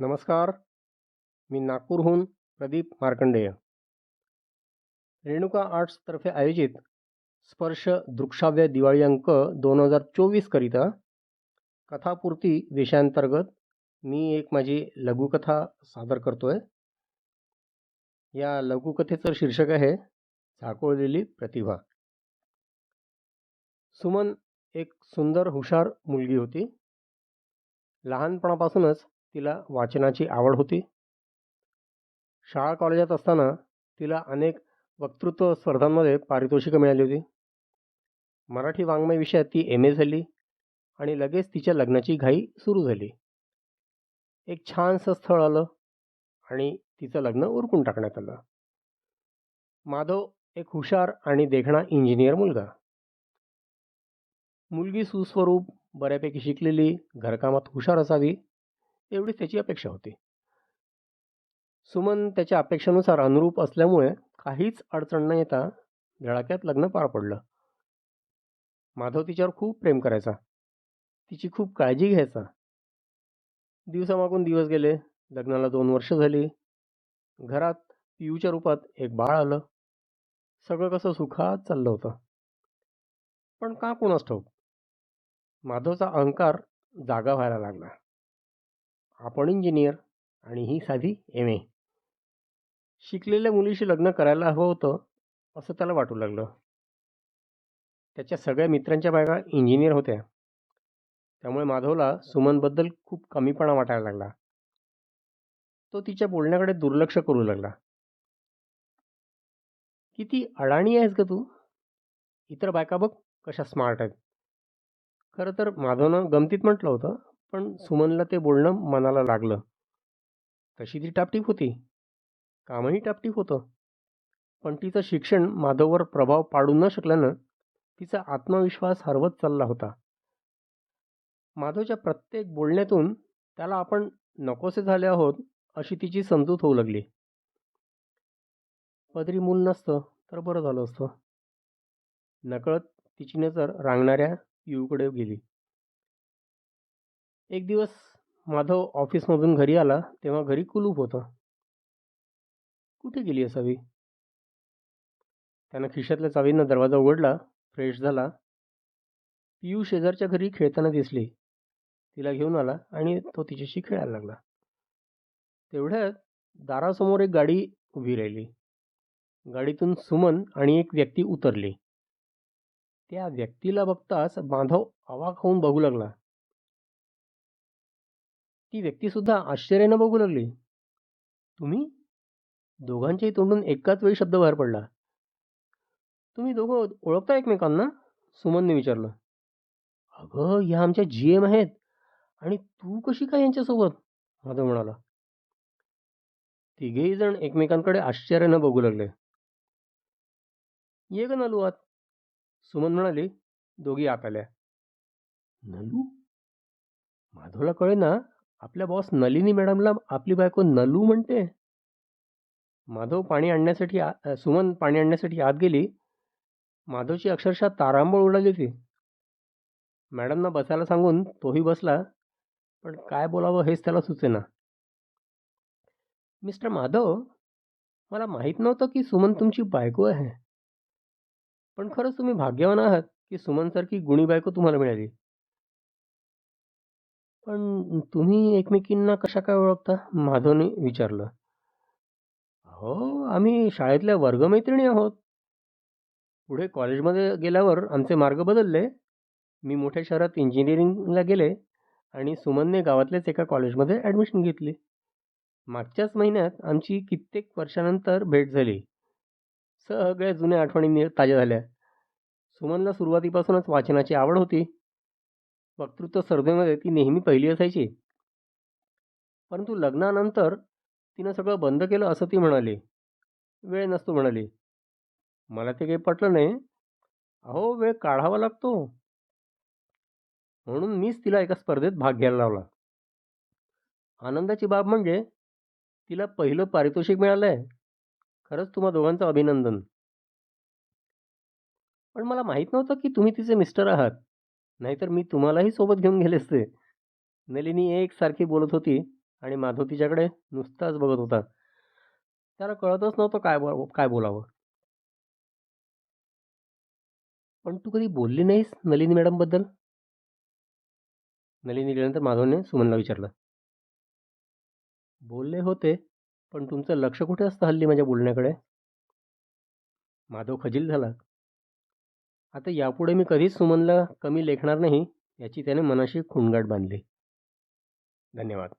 नमस्कार. मी नागपूरहून प्रदीप मार्कंडेय. रेणुका आर्ट्सतर्फे आयोजित स्पर्श दृक्षाव्य दिवाळी अंक दोन हजार चोवीसकरिता कथापूर्ती विषयांतर्गत मी एक माझी लघुकथा सादर करतो आहे या लघुकथेचं शीर्षक आहे झाकोळलेली प्रतिभा. सुमन एक सुंदर हुशार मुलगी होती. लहानपणापासूनच तिला वाचनाची आवड होती. शाळा कॉलेजात असताना तिला अनेक वक्तृत्व स्पर्धांमध्ये पारितोषिकं मिळाली होती. मराठी वाङ्मय विषयात ती एम ए झाली आणि लगेच तिच्या लग्नाची घाई सुरू झाली. एक छानसं स्थळ आलं आणि तिचं लग्न उरकून टाकण्यात आलं. माधव एक हुशार आणि देखणा इंजिनियर मुलगा. मुलगी सुस्वरूप बऱ्यापैकी शिकलेली घरकामात हुशार असावी एवढीच त्याची अपेक्षा होती. सुमन त्याच्या अपेक्षेनुसार अनुरूप असल्यामुळे काहीच अडचण न येता धडाक्यात लग्न पार पडलं. माधव तिच्यावर खूप प्रेम करायचा. तिची खूप काळजी घ्यायचा. दिवसामागून दिवस गेले. लग्नाला दोन वर्ष झाली. घरात पियूच्या रूपात एक बाळ आलं. सगळं कसं सुखात चाललं होतं. पण का कोणास ठाऊक? माधवचा अहंकार जागा व्हायला लागला. आपण इंजिनियर आणि ही साधी एम ए शिकलेल्या मुलीशी लग्न करायला हवं होतं असं त्याला वाटू लागलं. त्याच्या सगळ्या मित्रांच्या बायका इंजिनियर होत्या. त्यामुळे माधवला सुमनबद्दल खूप कमीपणा वाटायला लागला. तो तिच्या बोलण्याकडे दुर्लक्ष करू लागला. किती अडाणी आहेस का तू? इतर बायका बघ कशा स्मार्ट आहेत. खरं तर माधवनं गमतीत म्हटलं होतं. पण सुमनला ते बोलणं मनाला लागलं. तशी ती टापटीप होती. कामही टापटीप होतं. पण तिचं शिक्षण माधववर प्रभाव पाडू न शकल्यानं तिचा आत्मविश्वास हरवत चालला होता. माधवच्या प्रत्येक बोलण्यातून त्याला आपण नकोसे झाले आहोत अशी तिची समजूत होऊ लागली. पदरी मूल नसतं तर बरं झालं असतं. नकळत तिची नजर रांगणाऱ्या पिऊकडे गेली. एक दिवस माधव ऑफिसमधून घरी आला तेव्हा घरी कुलूप होतं. कुठे गेली असावी त्यानं खिशातल्या चावीनं दरवाजा उघडला फ्रेश झाला. पियू शेजारच्या घरी खेळताना दिसली. तिला घेऊन आला आणि तो तिच्याशी खेळायला लागला. तेवढ्यात दारासमोर एक गाडी उभी राहिली. गाडीतून सुमन आणि एक व्यक्ती उतरली. त्या व्यक्तीला बघताच माधव अवाक होऊन बघू लागला. ती व्यक्तीसुद्धा आश्चर्यानं बघू लागली. तुम्ही दोघांच्याही तोंडून एकाच वेळी शब्द बाहेर पडला. तुम्ही दोघं ओळखता एकमेकांना? सुमनने विचारलं. अगं ह्या आमच्या जी एम आहेत. आणि तू कशी काय यांच्यासोबत? माधव म्हणाला. तिघेही जण एकमेकांकडे आश्चर्यानं बघू लागले. ये ग नलू आत. सुमन म्हणाली दोघी आत आल्या. नलू? माधवला कळे ना आपल्या बॉस नलिनी मॅडमला आपली बायको नलू म्हणते. माधव पाणी आणण्यासाठी आ सुमन पाणी आणण्यासाठी आत गेली. माधवची अक्षरशः तारांबळ उडाली होती. मॅडमना बसायला सांगून तोही बसला. पण काय बोलावं हेच त्याला सुचेना. मिस्टर माधव मला माहीत नव्हतं की सुमन तुमची बायको आहे. पण खरंच तुम्ही भाग्यवान आहात की सुमनसारखी गुणी बायको तुम्हाला मिळाली. पण तुम्ही एकमेकींना कशा काय ओळखता? माधवने विचारलं. हो आम्ही शाळेतल्या वर्गमैत्रिणी आहोत. पुढे कॉलेजमध्ये गेल्यावर आमचे मार्ग बदलले. मी मोठ्या शहरात इंजिनिअरिंगला गेले आणि सुमनने गावातल्याच एका कॉलेजमध्ये ॲडमिशन घेतली. मागच्याच महिन्यात आमची कित्येक वर्षानंतर भेट झाली. सगळ्या जुन्या आठवणी ताज्या झाल्या. सुमनला सुरुवातीपासूनच वाचनाची आवड होती. वक्तृत्व स्पर्धेमध्ये ती नेहमी पहिली असायची. परंतु लग्नानंतर तिनं सगळं बंद केलं असं ती म्हणाली. वेळ नसतो म्हणाली. मला ते काही पटलं नाही. अहो वेळ काढावा लागतो. म्हणून मीच तिला एका स्पर्धेत भाग घ्यायला लावला. आनंदाची बाब म्हणजे तिला पहिलं पारितोषिक मिळालं आहे खरंच तुम्हा दोघांचं अभिनंदन. पण मला माहीत नव्हतं की तुम्ही तिचे मिस्टर आहात. नाहीतर मी तुम्हालाही सोबत घेऊन गेले असते. नलिनी एकसारखी बोलत होती आणि माधव तिच्याकडे नुसताच बघत होता. त्याला कळतच नव्हतं काय बो काय बोलावं. पण तू कधी बोलली नाहीस नलिनी मॅडमबद्दल? नलिनी गेल्यानंतर माधवने सुमनला विचारलं. बोलले होते पण तुमचं लक्ष कुठे असतं हल्ली माझ्या बोलण्याकडे? माधव खजील झाला. आता यापुढे मी कधीच सुमनला कमी लेखणार नाही याची त्याने मनाशी खुणगाट बांधली. धन्यवाद.